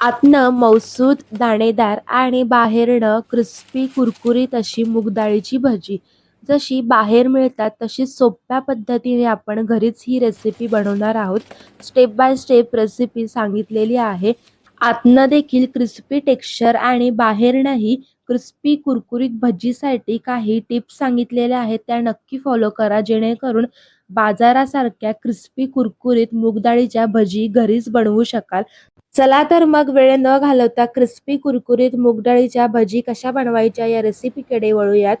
आतनं मौसूद दाणेदार आणि बाहेरनं क्रिस्पी कुरकुरीत अशी मूगडाळीची भजी. जशी बाहेर मिळतात तशी सोप्या पद्धतीने आपण घरीच ही रेसिपी बनवणार आहोत. स्टेप बाय स्टेप रेसिपी सांगितलेली आहे. आतनं देखील क्रिस्पी टेक्स्चर आणि बाहेरनंही क्रिस्पी कुरकुरीत भजीसाठी काही टिप्स सांगितलेल्या आहेत. त्या नक्की फॉलो करा जेणेकरून बाजारासारख्या क्रिस्पी कुरकुरीत मूगडाळीच्या भजी घरीच बनवू शकाल. चला तर मग वेळ न घालवता क्रिस्पी कुरकुरीत मुगडाळीच्या भजी कशा बनवायच्या या रेसिपीकडे वळूयात.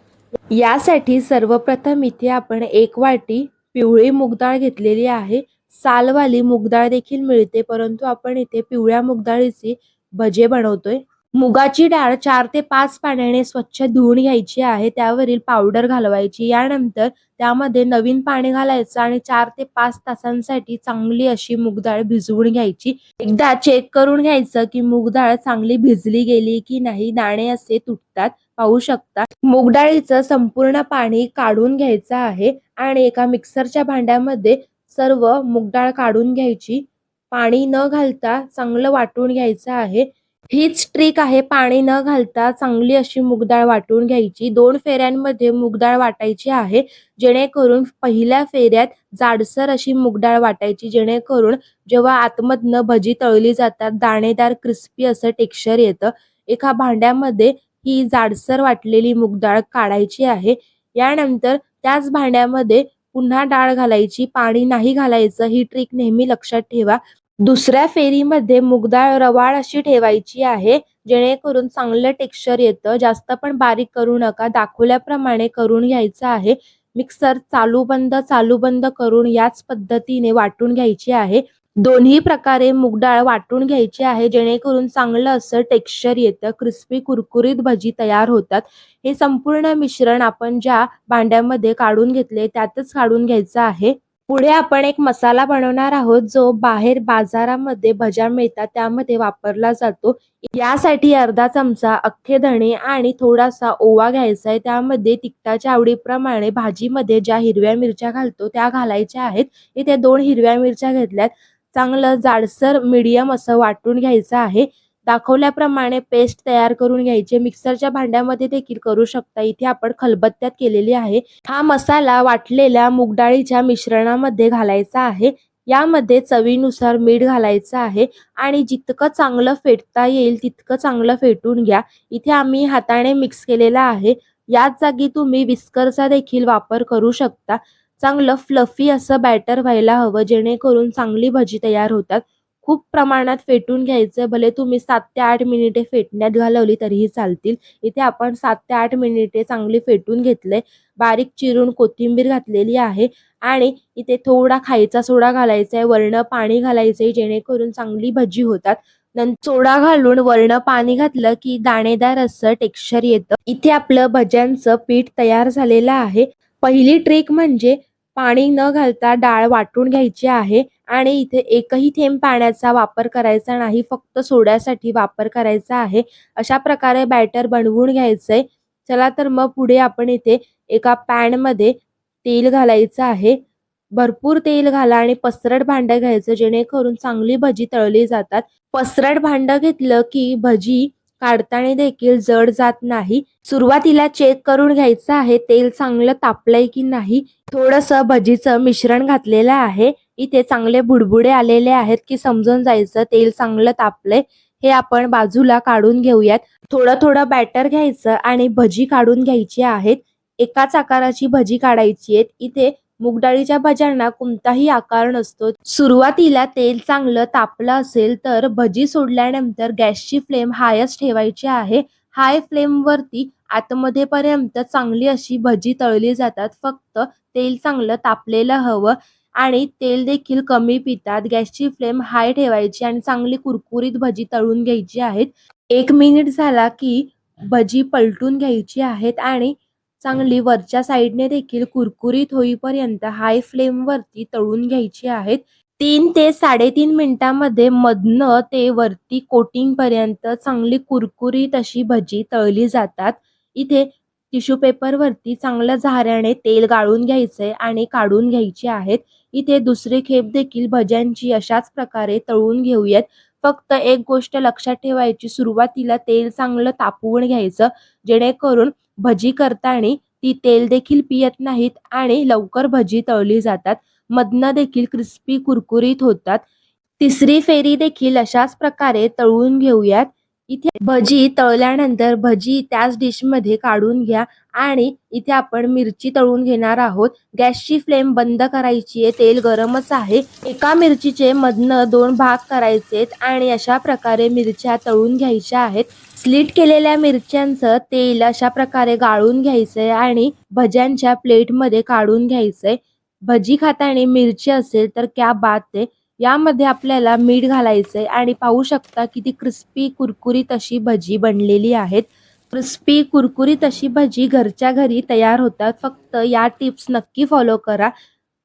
यासाठी सर्वप्रथम इथे आपण एक वाटी पिवळी मुगडाळ घेतलेली आहे. सालवाली मुगडाळ देखील मिळते परंतु आपण इथे पिवळ्या मूगडाळीची भजे बनवतोय. मुगाची डाळ चार ते पाच पाण्याने स्वच्छ धुवून घ्यायची आहे. त्यावरील पावडर घालवायची. यानंतर त्यामध्ये नवीन पाणी घालायचं आणि चार ते पाच तासांसाठी चांगली अशी मूगडाळ भिजवून घ्यायची. एकदा चेक करून घ्यायचं की मूगडाळ चांगली भिजली गेली की नाही. दाणे असे तुटतात. पाहू शकता. मूगडाळीचं संपूर्ण पाणी काढून घ्यायचं आहे आणि एका मिक्सरच्या भांड्यामध्ये सर्व मूगडाळ काढून घ्यायची. पाणी न घालता चांगलं वाटून घ्यायचं आहे. हीच ट्रिक आहे पाणी न घालता चांगली अशी मुगडाळ वाटून घ्यायची. दोन फेऱ्यांमध्ये मुगडाळ वाटायची आहे जेणेकरून पहिल्या फेऱ्यात जाडसर अशी मुगडाळ वाटायची जेणेकरून जेव्हा आतमधनं भजी तळली जातात दाणेदार क्रिस्पी असं टेक्स्चर येतं. एका भांड्यामध्ये ही जाडसर वाटलेली मुगडाळ काढायची आहे. यानंतर त्याच भांड्यामध्ये पुन्हा डाळ घालायची पाणी नाही घालायचं ही ट्रिक नेहमी लक्षात ठेवा. दुसऱ्या फेरीमध्ये मुगडाळ रवाळ अशी ठेवायची आहे जेणेकरून चांगलं टेक्स्चर येतं. जास्त पण बारीक करू नका. दाखवल्याप्रमाणे करून घ्यायचं आहे. मिक्सर चालू बंद चालू बंद करून याच पद्धतीने वाटून घ्यायची आहे. दोन्ही प्रकारे मुगडाळ वाटून घ्यायची आहे जेणेकरून चांगलं असं टेक्स्चर येतं. क्रिस्पी कुरकुरीत भजी तयार होतात. हे संपूर्ण मिश्रण आपण ज्या भांड्यामध्ये काढून घेतले त्यातच काढून घ्यायचं आहे. पुढे आपण एक मसाला बनवणार आहोत जो बाहेर बाजारामध्ये भज्या मिळतात त्यामध्ये वापरला जातो. यासाठी अर्धा चमचा अख्खे धणे आणि थोडासा ओवा घ्यायचा आहे. त्यामध्ये तिखटाच्या आवडीप्रमाणे भाजीमध्ये ज्या हिरव्या मिरच्या घालतो त्या घालायच्या आहेत. इथे दोन हिरव्या मिरच्या घेतल्यात. चांगलं जाडसर मीडियम असं वाटून घ्यायचं आहे. दाखवल्याप्रमाणे पेस्ट तयार करून घ्यायची. मिक्सरच्या भांड्यामध्ये देखील करू शकता. इथे आपण खलबत्त्यात केलेली आहे. हा मसाला वाटलेल्या मुगडाळीच्या मिश्रणामध्ये घालायचा आहे. यामध्ये चवीनुसार मीठ घालायचं आहे आणि जितकं चांगलं फेटता येईल तितकं चांगलं फेटून घ्या. इथे आम्ही हाताने मिक्स केलेला आहे. याच जागी तुम्ही विस्करचा देखील वापर करू शकता. चांगलं फ्लफी असं बॅटर व्हायला हवं जेणेकरून चांगली भजी तयार होतात. खूप प्रमाणात फेटून घ्यायचं. भले तुम्ही सात ते आठ मिनिटे फेटण्यात घालवली तरीही चालतील. इथे आपण सात ते आठ मिनिटे चांगली फेटून घेतले बारीक चिरून कोथिंबीर घातलेली आहे आणि इथे थोडा खायचा सोडा घालायचा आहे वरण पाणी घालायचंय जेणेकरून चांगली भजी होतात. नंतर सोडा घालून वरण पाणी घातलं की दाणेदार असं टेक्स्चर येतं. इथे आपलं भज्यांचं पीठ तयार झालेलं आहे. पहिली ट्रिक म्हणजे पाणी न घालता डाळ वाटून घ्यायची आहे आणि इथे एकही थेंब पाण्याचा वापर करायचा नाही फक्त सोड्यासाठी वापर करायचा आहे. अशा प्रकारे बॅटर बनवून घ्यायचंय. चला तर मग पुढे आपण इथे एका पॅनमध्ये तेल घालायचं आहे. भरपूर तेल घाला आणि पसरट भांडं घ्यायचं जेणेकरून चांगली भजी तळली जातात. पसरट भांडं घेतलं की भजी काढताना देखील जड जात नाही. सुरुवातीला चेक करून घ्यायचं आहे तेल चांगलं तापलंय की नाही? थोडस भजीचं मिश्रण घातलेलं आहे. इथे चांगले बुडबुडे आलेले आहेत की समजून जायचं तेल चांगलं तापलंय. हे आपण बाजूला काढून घेऊयात. थोडं थोडं बॅटर घ्यायचं आणि भजी काढून घ्यायची आहेत. एकाच आकाराची भजी काढायची आहेत. इथे मुगडाळीच्या भज्यांना कोणताही आकार नसतो. सुरुवातीला तेल चांगलं तापलं असेल तर भजी सोडल्यानंतर गॅसची फ्लेम हायच ठेवायची आहे. हाय फ्लेमवरती आतमध्येपर्यंत चांगली अशी भजी तळली जातात. फक्त तेल चांगलं तापलेलं हवं आणि तेल देखील कमी पितात. गॅसची फ्लेम हाय ठेवायची आणि चांगली कुरकुरीत भजी तळून घ्यायची आहेत. एक मिनिट झाला की भजी पलटून घ्यायची आहेत आणि चांगली वरच्या साईडने देखील कुरकुरीत होईपर्यंत हाय फ्लेम वरती तळून घ्यायची आहेत. तीन ते साडेतीन मिनिटांमध्ये मधनं ते वरती कोटिंग पर्यंत चांगली कुरकुरीत अशी भजी तळली जातात. इथे टिश्यू पेपर वरती चांगल्या झाऱ्याने तेल गाळून घ्यायचंय आणि काढून घ्यायचे आहेत. इथे दुसरी खेप देखील भज्यांची अशाच प्रकारे तळून घेऊयात. फक्त एक गोष्ट लक्षात ठेवायची सुरुवातीला तेल चांगलं तापवून घ्यायचं जेणेकरून भजी करताना ती तेल देखील पियत नाहीत आणि लवकर भजी तळली जातात. मधनं देखील क्रिस्पी कुरकुरीत होतात. तिसरी फेरी देखील अशाच प्रकारे तळून घेऊयात. इथे भजी तळल्यानंतर भजी त्याच डिशमध्ये काढून घ्या आणि इथे आपण मिरची तळून घेणार आहोत. गॅसची फ्लेम बंद करायची आहे. तेल गरमच आहे. एका मिरचीचे मधनं दोन भाग करायचेत आणि अशा प्रकारे मिरच्या तळून घ्यायच्या आहेत. स्लिट केलेल्या मिरच्यांचं तेल अशा प्रकारे गाळून घ्यायचंय आणि भज्यांच्या प्लेटमध्ये काढून घ्यायचंय. भजी खाताना मिरची असेल तर क्या बात आहे. यामध्ये आपल्याला मीठ घालायचंय आणि पाहू शकता किती क्रिस्पी कुरकुरीत अशी भजी बनलेली आहेत. क्रिस्पी कुरकुरीत अशी भजी घरच्या घरी तयार होतात. फक्त या टिप्स नक्की फॉलो करा.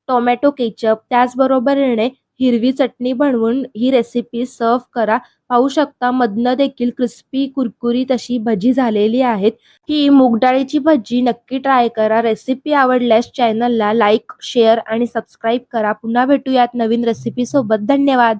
टोमॅटो केचप त्याचबरोबरीने हिरवी चटणी बनवून ही रेसिपी सर्व करा. पाहू शकता मधनं देखील क्रिस्पी कुरकुरीत अशी भजी झालेली आहेत. ही मूगडाळीची भजी नक्की ट्राय करा. रेसिपी आवडल्यास चॅनलला लाईक शेअर आणि सबस्क्राईब करा. पुन्हा भेटूयात नवीन रेसिपी सोबत. धन्यवाद!